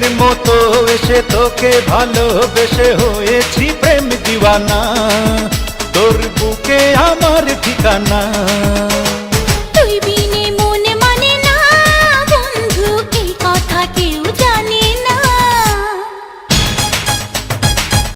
ঢেউয়ের মতো এসে তোকে ভালোবেসে হয়েছি প্রেম দিওয়ানা। তোর বুকে আমার ঠিকানা।